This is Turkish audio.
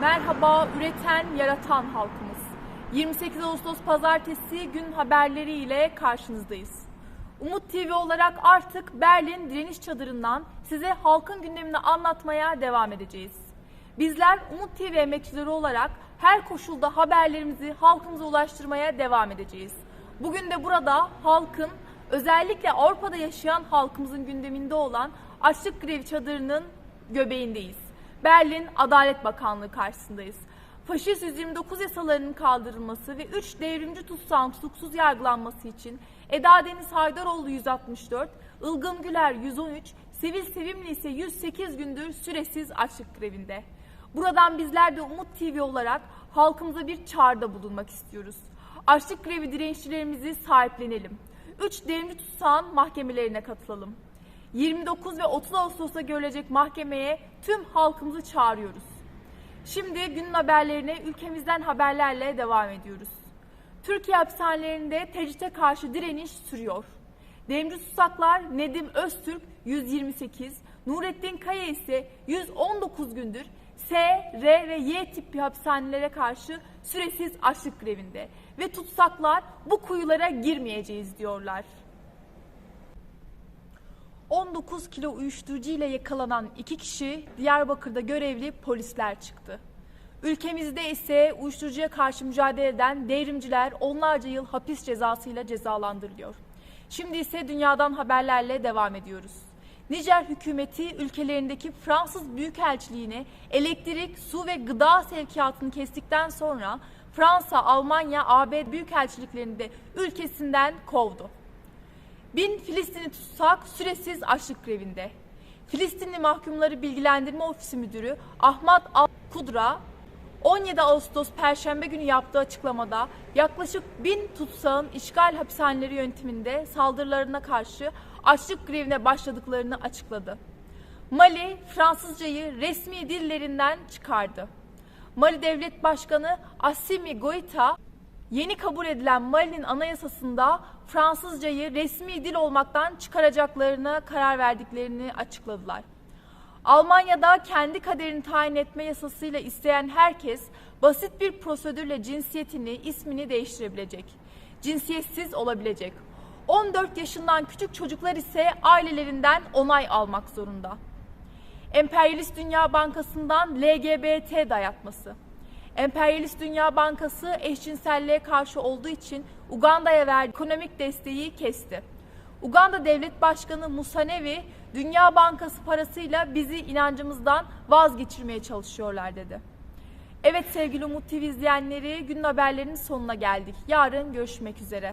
Merhaba üreten, yaratan halkımız. 28 Ağustos Pazartesi gün haberleri ile karşınızdayız. Umut TV olarak artık Berlin direniş çadırından size halkın gündemini anlatmaya devam edeceğiz. Bizler Umut TV emekçileri olarak her koşulda haberlerimizi halkımıza ulaştırmaya devam edeceğiz. Bugün de burada halkın özellikle Avrupa'da yaşayan halkımızın gündeminde olan açlık grevi çadırının göbeğindeyiz. Berlin Adalet Bakanlığı karşısındayız. Faşist 129 yasalarının kaldırılması ve 3 devrimci tutsağın tutuksuz yargılanması için Eda Deniz Haydaroğlu 164, Ilgın Güler 113, Sivil Sevimli ise 108 gündür süresiz açlık grevinde. Buradan bizler de Umut TV olarak halkımıza bir çağrıda bulunmak istiyoruz. Açlık grevi direnççilerimizi sahiplenelim. 3 devrimci tutsağın mahkemelerine katılalım. 29 ve 30 Ağustos'ta görülecek mahkemeye tüm halkımızı çağırıyoruz. Şimdi günün haberlerine ülkemizden haberlerle devam ediyoruz. Türkiye hapishanelerinde tecrite karşı direniş sürüyor. Devrimci tutsaklar Nedim Öztürk 128, Nurettin Kaya ise 119 gündür S, R ve Y tipi hapishanelere karşı süresiz açlık grevinde ve tutsaklar bu kuyulara girmeyeceğiz diyorlar. 19 kilo uyuşturucu ile yakalanan iki kişi Diyarbakır'da görevli polisler çıktı. Ülkemizde ise uyuşturucuya karşı mücadele eden devrimciler onlarca yıl hapis cezasıyla cezalandırılıyor. Şimdi ise dünyadan haberlerle devam ediyoruz. Nijer hükümeti ülkelerindeki Fransız Büyükelçiliğine elektrik, su ve gıda sevkiyatını kestikten sonra Fransa, Almanya, AB Büyükelçiliklerini de ülkesinden kovdu. Bin Filistinli tutsak süresiz açlık grevinde. Filistinli Mahkumları Bilgilendirme Ofisi Müdürü Ahmet Al Kudra 17 Ağustos Perşembe günü yaptığı açıklamada yaklaşık bin tutsağın işgal hapishaneleri yönetiminde saldırılarına karşı açlık grevine başladıklarını açıkladı. Mali Fransızcayı resmi dillerinden çıkardı. Mali Devlet Başkanı Assimi Goïta Yeni kabul edilen Mali'nin anayasasında Fransızcayı resmi dil olmaktan çıkaracaklarına karar verdiklerini açıkladılar. Almanya'da kendi kaderini tayin etme yasasıyla isteyen herkes basit bir prosedürle cinsiyetini, ismini değiştirebilecek. Cinsiyetsiz olabilecek. 14 yaşından küçük çocuklar ise ailelerinden onay almak zorunda. Emperyalist Dünya Bankası'ndan LGBT dayatması. Emperyalist Dünya Bankası eşcinselliğe karşı olduğu için Uganda'ya verdiği ekonomik desteği kesti. Uganda Devlet Başkanı Musanevi, Dünya Bankası parasıyla bizi inancımızdan vazgeçirmeye çalışıyorlar dedi. Evet sevgili Umut TV izleyenleri, günün haberlerinin sonuna geldik. Yarın görüşmek üzere.